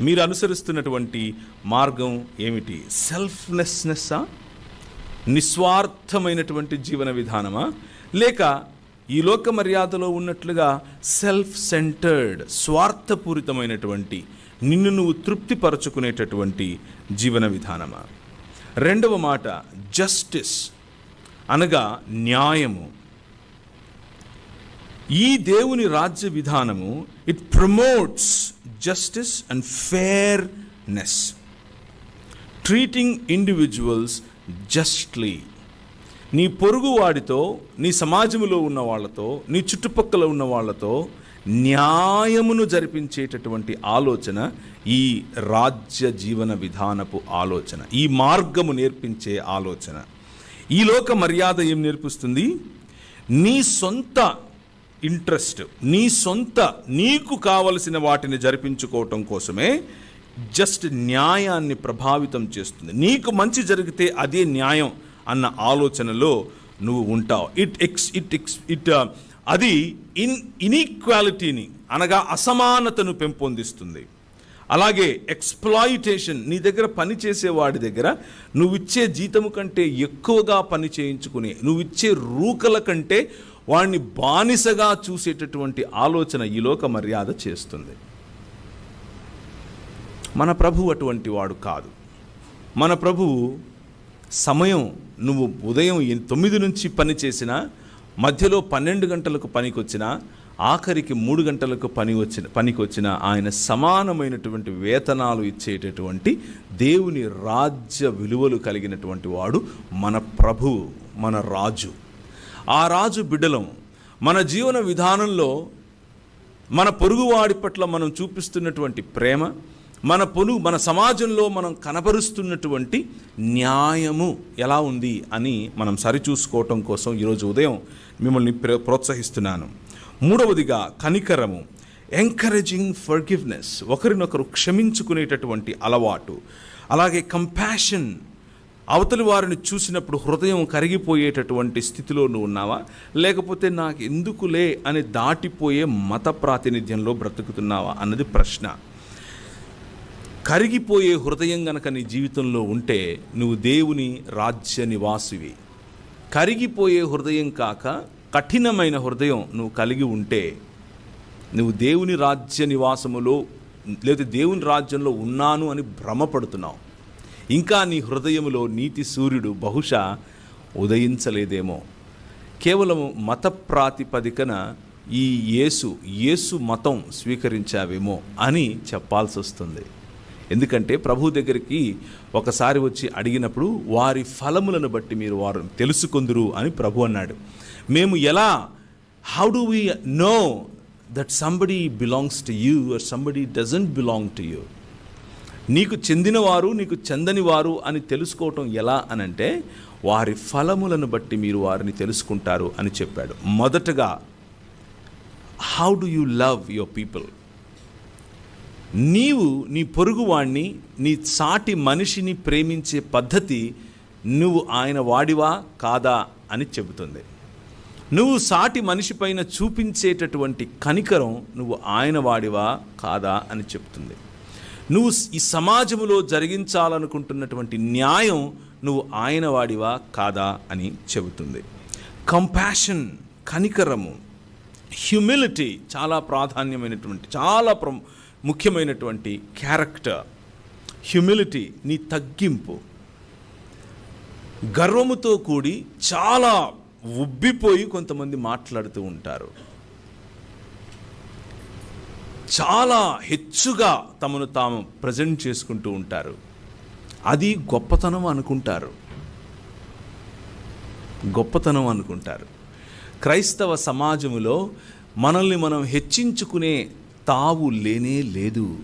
మీరు అనుసరిస్తున్నటువంటి మార్గం ఏమిటి? సెల్ఫ్లెస్నెస్సా నిస్వార్థమైనటువంటి జీవన విధానమా? లేక ఈ లోక మర్యాదలో ఉన్నట్లుగా సెల్ఫ్ సెంటర్డ్ స్వార్థపూరితమైనటువంటి నిన్ను నువ్వు తృప్తిపరచుకునేటటువంటి జీవన విధానమా? రెండవ మాట జస్టిస్ అనగా న్యాయము. ఈ దేవుని రాజ్య విధానము it promotes justice and fairness treating individuals justly నీ పొరుగు వాడితో నీ సమాజంలో ఉన్న వాళ్ళతో నీ చుట్టుపక్కల ఉన్న వాళ్ళతో న్యాయమును జరిపించేటటువంటి ఆలోచన ఈ రాజ్య జీవన విధానపు ఆలోచన. ఈ మార్గము నేర్పించే ఆలోచన. ఈ లోక మర్యాద ఏం నేర్పిస్తుంది? నీ సొంత ఇంట్రెస్ట్. నీ సొంత నీకు కావలసిన వాటిని జరిపించుకోవటం కోసమే జస్ట్ న్యాయాన్ని ప్రభావితం చేస్తుంది. నీకు మంచి జరిగితే అదే న్యాయం అన్న ఆలోచనలో నువ్వు ఉంటావు. It ex it ex it అది ఇన్ ఇనీక్వాలిటీని అనగా అసమానతను పెంపొందిస్తుంది. అలాగే ఎక్స్ప్లాయిటేషన్ నీ దగ్గర పని చేసేవాడి దగ్గర నువ్వు ఇచ్చే జీతము కంటే ఎక్కువగా పని చేయించుకుని నువ్వు ఇచ్చే రూకల కంటే వాడిని బానిసగా చూసేటటువంటి ఆలోచన ఈ లోక మర్యాద చేస్తుంది. మన ప్రభు అటువంటి వాడు కాదు. మన ప్రభువు సమయం నువ్వు ఉదయం తొమ్మిది నుంచి పని చేసినా మధ్యలో పన్నెండు గంటలకు పనికి వచ్చినా ఆఖరికి మూడు గంటలకు పని వచ్చిన పనికి వచ్చిన ఆయన సమానమైనటువంటి వేతనాలు ఇచ్చేటటువంటి దేవుని రాజ్య విలువలు కలిగినటువంటి వాడు మన ప్రభువు మన రాజు. ఆ రాజు బిడ్డలం. మన జీవన విధానంలో మన పొరుగువాడి పట్ల మనం చూపిస్తున్నటువంటి ప్రేమ మన పొను మన సమాజంలో మనం కనబరుస్తున్నటువంటి న్యాయము ఎలా ఉంది అని మనం సరిచూసుకోవటం కోసం ఈరోజు ఉదయం మిమ్మల్ని ప్రోత్సహిస్తున్నాను. మూడవదిగా కనికరము ఎంకరేజింగ్ ఫర్గివ్నెస్ ఒకరినొకరు క్షమించుకునేటటువంటి అలవాటు. అలాగే కంపాషన్ అవతలి వారిని చూసినప్పుడు హృదయం కరిగిపోయేటటువంటి స్థితిలో నువ్వు ఉన్నావా? లేకపోతే నాకు ఎందుకులే అని దాటిపోయే మత ప్రాతినిధ్యంలో బ్రతుకుతున్నావా అన్నది ప్రశ్న. కరిగిపోయే హృదయం గనక నీ జీవితంలో ఉంటే నువ్వు దేవుని రాజ్య నివాసివి. కరిగిపోయే హృదయం కాక కఠినమైన హృదయం నువ్వు కలిగి ఉంటే నువ్వు దేవుని రాజ్య నివాసములో లేదా దేవుని రాజ్యంలో ఉన్నాను అని భ్రమపడుతున్నావు. ఇంకా నీ హృదయములో నీతి సూర్యుడు బహుశా ఉదయించలేదేమో. కేవలం మత ప్రాతిపదికన ఈ యేసు యేసు మతం స్వీకరించావేమో అని చెప్పాల్సి వస్తుంది ఎందుకంటే ప్రభు దగ్గరికి ఒకసారి వచ్చి అడిగినప్పుడు వారి ఫలములను బట్టి మీరు వారు తెలుసుకుందురు అని ప్రభు అన్నాడు. మేము ఎలా? How do we know that somebody belongs to you or somebody doesn't belong to you నీకు చెందినవారు నీకు చెందని వారు అని తెలుసుకోవటం ఎలా అనంటే వారి ఫలములను బట్టి మీరు వారిని తెలుసుకుంటారు అని చెప్పాడు. మొదటగా how do you love your people నీవు నీ పొరుగువాణ్ణి నీ సాటి మనిషిని ప్రేమించే పద్ధతి నువ్వు ఆయన వాడివా కాదా? అని చెబుతుంది. నువ్వు సాటి మనిషి పైన చూపించేటటువంటి కనికరం నువ్వు ఆయన వాడివా కాదా? అని చెప్తుంది నువ్వు ఈ సమాజంలో జరిగించాలనుకుంటున్నటువంటి న్యాయం నువ్వు ఆయన వాడివా కాదా అని చెబుతుంది. కంపాషన్ కనికరము హ్యూమిలిటీ చాలా ప్రాధాన్యమైనటువంటి చాలా ప్ర ముఖ్యమైనటువంటి క్యారెక్టర్ హ్యూమిలిటీ నీ తగ్గింపు. గర్వముతో కూడి చాలా ఉబ్బిపోయి కొంతమంది మాట్లాడుతూ ఉంటారు. చాలా హెచ్చుగా తమను తాము ప్రజెంట్ చేసుకుంటూ ఉంటారు. అది గొప్పతనం అనుకుంటారు. గొప్పతనం అనుకుంటారు. క్రైస్తవ సమాజములో మనల్ని మనం హెచ్చించుకునే తావు లేనే లేదు.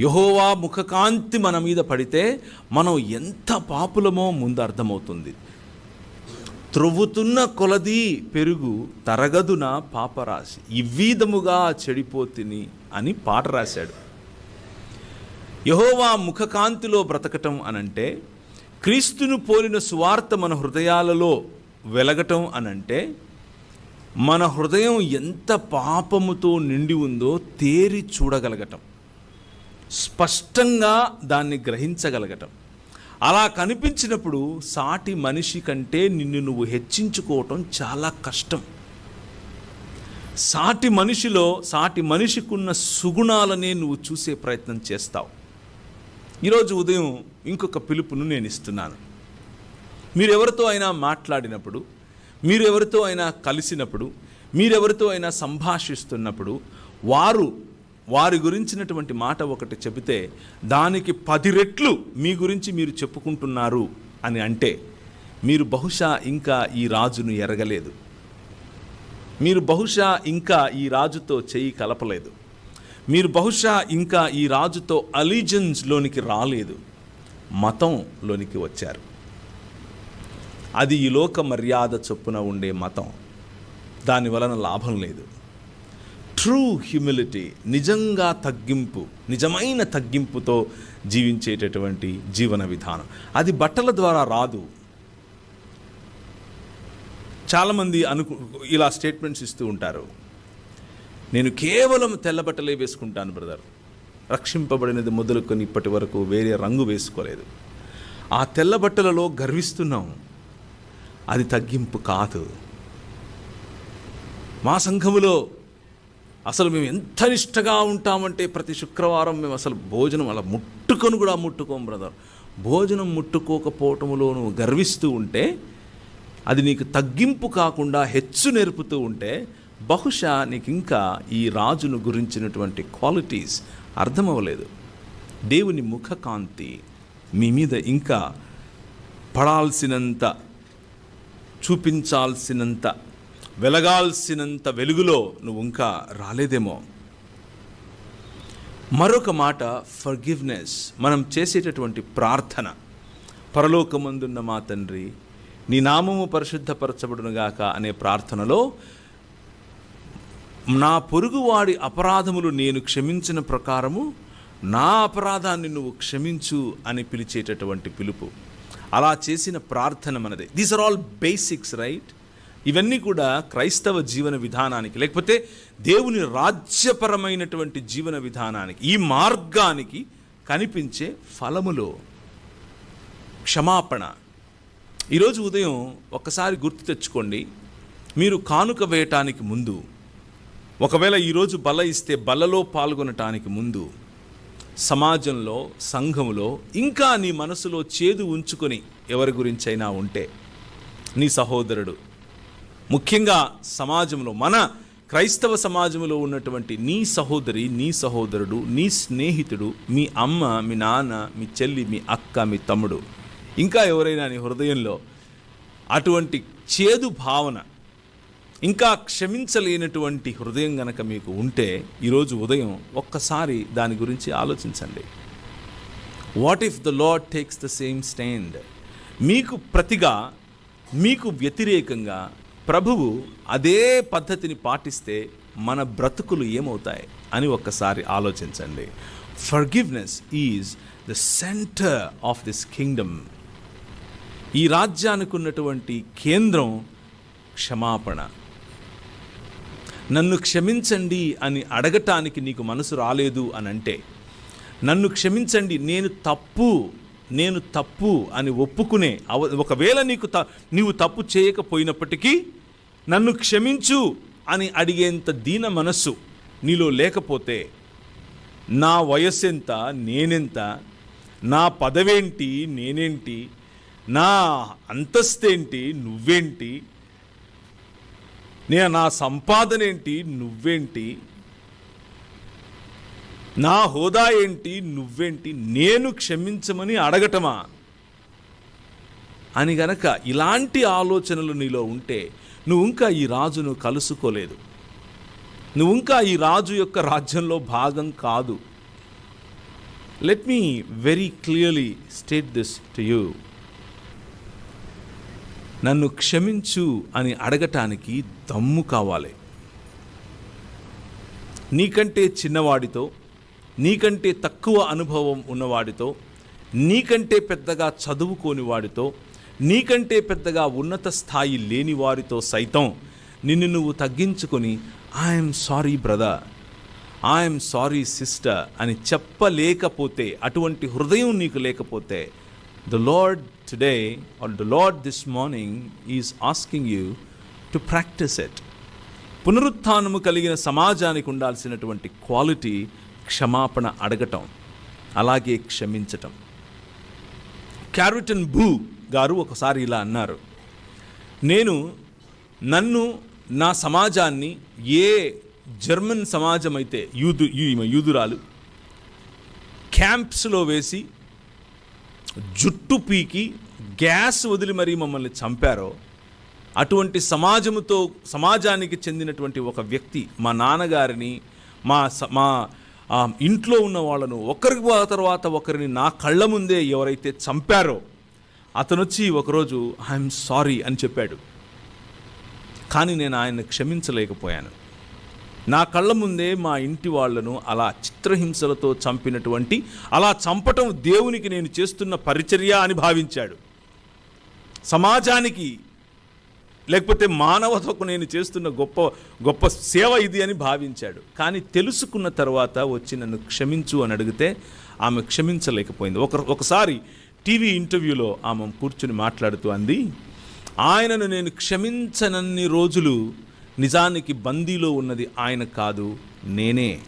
యహోవా ముఖకాంతి మన మీద పడితే మనం ఎంత పాపులమో ముందు అర్థమవుతుంది త్రొవ్వుతున్న కొలది పెరుగు తరగదున పాపరాశి. ఇవ్వీదముగా చెడిపోతిని అని పాట రాశాడు. యహోవా ముఖకాంతిలో బ్రతకటం అనంటే క్రీస్తును పోలిన సువార్త మన హృదయాలలో వెలగటం అనంటే మన హృదయం ఎంత పాపముతో నిండి ఉందో తేరి చూడగలగటం. స్పష్టంగా దాన్ని గ్రహించగలగటం. అలా కనిపించినప్పుడు సాటి మనిషి కంటే నిన్ను నువ్వు హెచ్చించుకోవటం చాలా కష్టం. సాటి మనిషిలో సాటి మనిషికున్న సుగుణాలనే నువ్వు చూసే ప్రయత్నం చేస్తావు. ఈరోజు ఉదయం ఇంకొక పిలుపును నేను ఇస్తున్నాను. మీరు ఎవరితో అయినా మాట్లాడినప్పుడు మీరు ఎవరితో అయినా కలిసినప్పుడు మీరెవరితో అయినా సంభాషిస్తున్నప్పుడు వారు వారి గురించినటువంటి మాట ఒకటి చెబితే దానికి పది రెట్లు మీ గురించి మీరు చెప్పుకుంటున్నారు అని అంటే మీరు బహుశా ఇంకా ఈ రాజును ఎరగలేదు. మీరు బహుశా ఇంకా ఈ రాజుతో చెయ్యి కలపలేదు. మీరు బహుశా ఇంకా ఈ రాజుతో అలీజన్స్లోనికి రాలేదు. మతంలోనికి వచ్చారు. అది ఈ లోక మర్యాద చొప్పున ఉండే మతం. దాని వలన లాభం లేదు. ట్రూ హ్యూమిలిటీ నిజంగా తగ్గింపు నిజమైన తగ్గింపుతో జీవించేటటువంటి జీవన విధానం. అది బట్టల ద్వారా రాదు. చాలామంది అనుకు ఇలా స్టేట్మెంట్స్ ఇస్తూ ఉంటారు. నేను కేవలం తెల్ల బట్టలే వేసుకుంటాను బ్రదర్. రక్షింపబడినది మొదలుకొని ఇప్పటి వరకు వేరే రంగు వేసుకోలేదు. ఆ తెల్ల బట్టలలో గర్విస్తున్నాం. అది తగ్గింపు కాదు. మా సంఘములో అసలు మేము ఎంత నిష్టగా ఉంటామంటే ప్రతి శుక్రవారం మేము అసలు భోజనం అలా ముట్టుకొని కూడా ముట్టుకోం బ్రదర్ భోజనం ముట్టుకోకపోవటములో నువ్వు గర్విస్తూ ఉంటే అది నీకు తగ్గింపు కాకుండా హెచ్చు నేర్పుతూ ఉంటే బహుశా నీకు ఇంకా ఈ రాజును గురించినటువంటి క్వాలిటీస్ అర్థమవ్వలేదు. దేవుని ముఖకాంతి మీ మీద ఇంకా పడాల్సినంత చూపించాల్సినంత వెలగాల్సినంత వెలుగులో నువ్వు ఇంకా రాలేదేమో. మరొక మాట ఫర్గివ్నెస్ మనం చేసేటటువంటి ప్రార్థన. పరలోకమందున్న మా తండ్రి నీ నామము పరిశుద్ధపరచబడునుగాక అనే ప్రార్థనలో నా పొరుగువాడి అపరాధములు నేను క్షమించిన ప్రకారము నా అపరాధాన్ని నువ్వు క్షమించు అని పిలిచేటటువంటి పిలుపు. అలా చేసిన ప్రార్థన మనది. These are all basics right ఇవన్నీ కూడా క్రైస్తవ జీవన విధానానికి లేకపోతే దేవుని రాజ్యపరమైనటువంటి జీవన విధానానికి ఈ మార్గానికి కనిపించే ఫలములో క్షమాపణ. ఈరోజు ఉదయం ఒక్కసారి గుర్తు తెచ్చుకోండి. మీరు కానుక వేయటానికి ముందు ఒకవేళ ఈరోజు బల ఇస్తే బలలో పాల్గొనటానికి ముందు సమాజంలో సంఘములో ఇంకా నీ మనసులో చేదు ఉంచుకొని ఎవరి గురించైనా ఉంటే నీ సహోదరుడు ముఖ్యంగా సమాజంలో మన క్రైస్తవ సమాజంలో ఉన్నటువంటి నీ సహోదరి నీ సహోదరుడు నీ స్నేహితుడు మీ అమ్మ మీ నాన్న మీ చెల్లి మీ అక్క మీ తమ్ముడు ఇంకా ఎవరైనా నీ హృదయంలో అటువంటి చేదు భావన ఇంకా క్షమించలేనటువంటి హృదయం గనక మీకు ఉంటే ఈరోజు ఉదయం ఒక్కసారి దాని గురించి ఆలోచించండి. What if the lord takes the same stand మీకు ప్రతిగా మీకు వ్యతిరేకంగా ప్రభువు అదే పద్ధతిని పాటిస్తే మన బ్రతుకులు ఏమవుతాయి అని ఒక్కసారి ఆలోచించండి. Forgiveness is the centre of this kingdom ఈ రాజ్యానికి ఉన్నటువంటి కేంద్రం క్షమాపణ. నన్ను క్షమించండి అని అడగటానికి నీకు మనసు రాలేదు అని అంటే నన్ను క్షమించండి నేను తప్పు నేను తప్పు అని ఒప్పుకునే అవ ఒకవేళ నీకు త నీవు తప్పు చేయకపోయినప్పటికీ నన్ను క్షమించు అని అడిగేంత దీన మనస్సు నీలో లేకపోతే నా వయస్సెంత నేనెంత నా పదవేంటి నేనేంటి నా అంతస్తేంటి నువ్వేంటి నేను నా సంపాదన ఏంటి నువ్వేంటి నా హోదా ఏంటి నువ్వేంటి నేను క్షమించమని అడగటమా? అని గనక ఇలాంటి ఆలోచనలు నీలో ఉంటే నువ్వు ఇంకా ఈ రాజును కలుసుకోలేదు. నువ్వు ఇంకా ఈ రాజు యొక్క రాజ్యంలో భాగం కాదు. Let me very clearly state this to you నన్ను క్షమించు అని అడగటానికి దమ్ము కావాలి. నీకంటే చిన్నవాడితో నీకంటే తక్కువ అనుభవం ఉన్నవాడితో నీకంటే పెద్దగా చదువుకోని వాడితో నీకంటే పెద్దగా ఉన్నత స్థాయి లేని వారితో సైతం నిన్ను నువ్వు తగ్గించుకొని I'm sorry brother I'm sorry sister అని చెప్పలేకపోతే అటువంటి హృదయం నీకు లేకపోతే the lord today or the lord this morning is asking you to practise it పునరుత్థానము కలిగిన సమాజానికి ఉండాల్సినటువంటి క్వాలిటీ క్షమాపణ అడగటం అలాగే క్షమించటం. క్యారిటన్ భూ గారు ఒకసారి ఇలా అన్నారు నేను నన్ను నా సమాజాన్ని ఏ జర్మన్ సమాజం అయితే యూదు యూదురాలు క్యాంప్స్లో వేసి జుట్టు పీకి గ్యాస్ వదిలి మరీ మమ్మల్ని చంపారో అటువంటి సమాజముతో సమాజానికి చెందినటువంటి ఒక వ్యక్తి మా నాన్నగారిని మా స- మా ఆ, ఇంట్లో ఉన్న వాళ్ళను ఒకరికి తర్వాత ఒకరిని నా కళ్ళ ముందే ఎవరైతే చంపారో అతను వచ్చి ఒకరోజు ఐఎమ్ సారీ అని చెప్పాడు. కానీ నేను ఆయన్ని క్షమించలేకపోయాను. నా కళ్ళ ముందే మా ఇంటి వాళ్ళను అలా చిత్రహింసలతో చంపినటువంటి అలా చంపటం దేవునికి నేను చేస్తున్న పరిచర్య అని భావించాడు. సమాజానికి లేకపోతే మానవతకు నేను చేస్తున్న గొప్ప గొప్ప సేవ ఇది అని భావించాడు. కానీ తెలుసుకున్న తర్వాత వచ్చి నన్ను క్షమించు అని అడిగితే ఆమె క్షమించలేకపోయింది. ఒక ఒకసారి టీవీ ఇంటర్వ్యూలో ఆమె కూర్చుని మాట్లాడుతూ అంది ఆయనను నేను క్షమించనన్ని రోజులు నిజానికి బందీలో ఉన్నది ఆయన కాదు నేనే.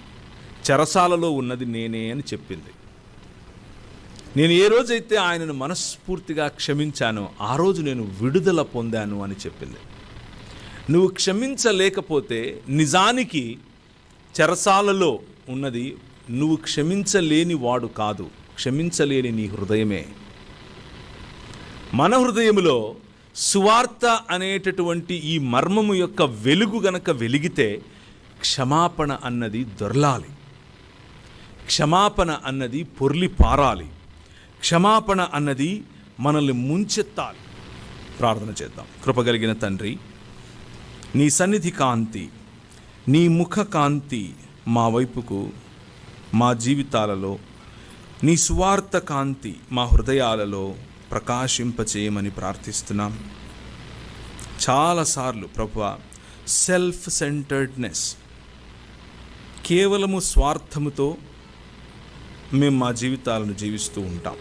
చెరసాలలో ఉన్నది నేనే అని చెప్పింది. నేను ఏ రోజైతే ఆయనను మనస్ఫూర్తిగా క్షమించానో ఆ రోజు నేను విడుదల పొందాను అని చెప్పింది. నువ్వు క్షమించలేకపోతే నిజానికి చెరసాలలో ఉన్నది నువ్వు క్షమించలేని వాడు కాదు. క్షమించలేని నీ హృదయమే. మన హృదయములో సువార్త అనేటటువంటి ఈ మర్మము యొక్క వెలుగు గనక వెలిగితే క్షమాపణ అన్నది దొరలాలి. క్షమాపణ అన్నది పొర్లి పారాలి. క్షమాపణ అన్నది మనల్ని ముంచెత్తాలి. ప్రార్థన చేద్దాం. కృపగలిగిన తండ్రి నీ సన్నిధి కాంతి నీ ముఖ కాంతి మా వైపుకు మా జీవితాలలో నీ సువార్త కాంతి మా హృదయాలలో ప్రకాశింపచేయమని ప్రార్థిస్తున్నాం. చాలాసార్లు ప్రభు సెల్ఫ్ సెంటర్డ్నెస్ కేవలము స్వార్థముతో మేము మా జీవితాలను జీవిస్తూ ఉంటాం.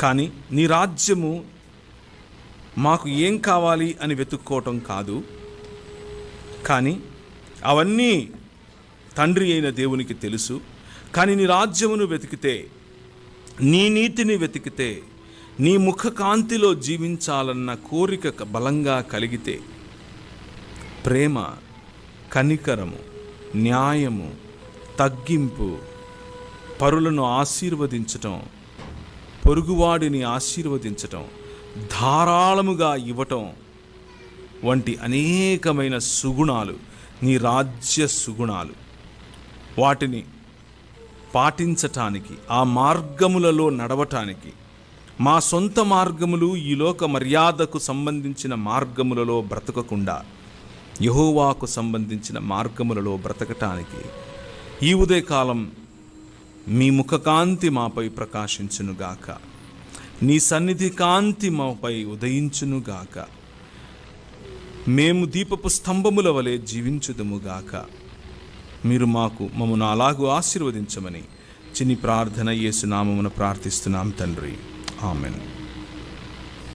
కానీ నీ రాజ్యము మాకు ఏం కావాలి అని వెతుక్కోవటం కాదు. కానీ అవన్నీ తండ్రి అయిన దేవునికి తెలుసు. కానీ నీ రాజ్యమును వెతికితే నీ నీతిని వెతికితే నీ ముఖ కాంతిలో జీవించాలన్న కోరిక బలంగా కలిగితే ప్రేమ కనికరము న్యాయము తగ్గింపు పరులను ఆశీర్వదించటం పొరుగువాడిని ఆశీర్వదించటం ధారాళముగా ఇవ్వటం వంటి అనేకమైన సుగుణాలు నీ రాజ్య సుగుణాలు. వాటిని పాటించటానికి ఆ మార్గములలో నడవటానికి మా సొంత మార్గములు ఈ లోక మర్యాదకు సంబంధించిన మార్గములలో బ్రతకకుండా యహోవాకు సంబంధించిన మార్గములలో బ్రతకటానికి ఈ ఉదయకాలం మీ ముఖకాంతి మాపై ప్రకాశించునుగాక నీ సన్నిధి కాంతి మాపై ఉదయించునుగాక మేము దీపపు స్తంభముల వలె జీవించుదుముగాక మీరు మాకు మమ్మను అలాగూ ఆశీర్వదించమని చిన్ని ప్రార్థన యేసునామమున ప్రార్థిస్తున్నాం తండ్రి. ఆమెన్.